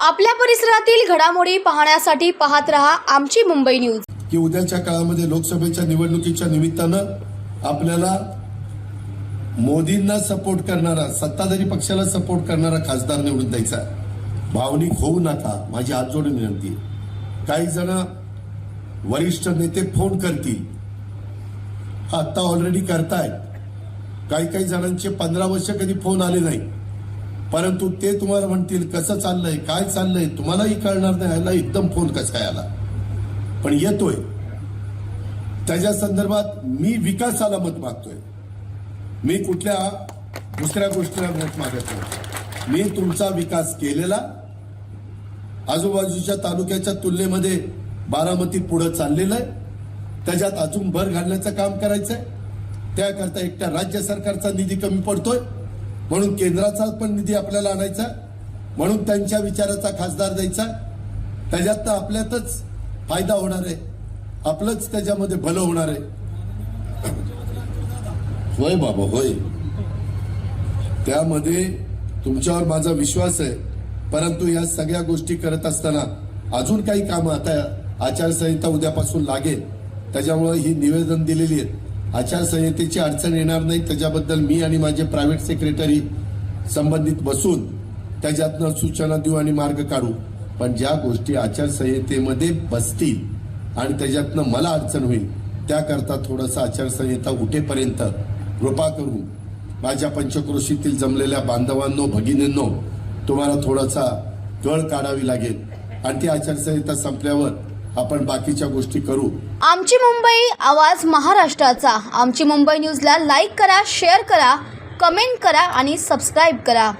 आपल्या परिसरातील घडामोडी पाहण्यासाठी पाहत रहा आमची मुंबई न्यूज. की उद्याच्या काळामध्ये लोकसभेच्या निवडणुकीच्या निमित्तानं आपल्याला मोदींना सपोर्ट करणारा सत्ताधारी पक्षाला सपोर्ट करणारा खासदार निवडून द्यायचा भावनिक होऊ नका माझी हात जोडून विनंती काही जण वरिष्ठ नेते फोन करतील आत्ता आता ऑलरेडी करतायत. काही काही जणांचे पंधरा वर्ष कधी फोन आले नाही. परंतु ते तुम्हाला म्हणतील कसं चाललंय काय चाललंय तुम्हालाही कळणार नाही ह्याला एकदम फोन कसा काय आला. पण येतोय. त्याच्या संदर्भात मी विकासाला मत मागतोय. मी कुठल्या दुसऱ्या गोष्टीला मत मागत नाही. मी तुमचा विकास केलेला आजूबाजूच्या तालुक्याच्या तुलनेमध्ये बारामती पुढे चाललेलं आहे. त्याच्यात अजून भर घालण्याचं काम करायचंय. त्याकरता एकट्या राज्य सरकारचा निधी कमी पडतोय. म्हणून केंद्राचा पण निधी आपल्याला आणायचा. म्हणून त्यांच्या विचाराचा खासदार द्यायचा. त्याच्यात आपल्यातच फायदा होणार आहे. आपलंच त्याच्यामध्ये भलं होणार आहे. होय बाबा होय. त्यामध्ये तुमच्यावर माझा विश्वास आहे. परंतु या सगळ्या गोष्टी करत असताना अजून काही कामं आता आचारसंहिता उद्यापासून लागेल. त्याच्यामुळे ही निवेदन दिलेली आहेत. आचारसंहितेची अडचण येणार नाही. त्याच्याबद्दल मी आणि माझे प्रायव्हेट सेक्रेटरी संबंधित बसून त्याच्यातनं सूचना देऊ आणि मार्ग काढू. पण ज्या गोष्टी आचारसंहितेमध्ये बसतील आणि त्याच्यातनं मला अडचण होईल त्याकरता थोडंसं आचारसंहिता उठेपर्यंत कृपा करून माझ्या पंचक्रोशीतील जमलेल्या बांधवांनो भगिनींनो तुम्हाला थोडासा गळ काढावी लागेल. आणि ती आचारसंहिता संपल्यावर आपण बाकीच्या गोष्टी करू. आमची मुंबई आवाज महाराष्ट्राचा. आमची मुंबई न्यूजला लाईक करा शेअर करा कमेंट करा आणि सबस्क्राईब करा.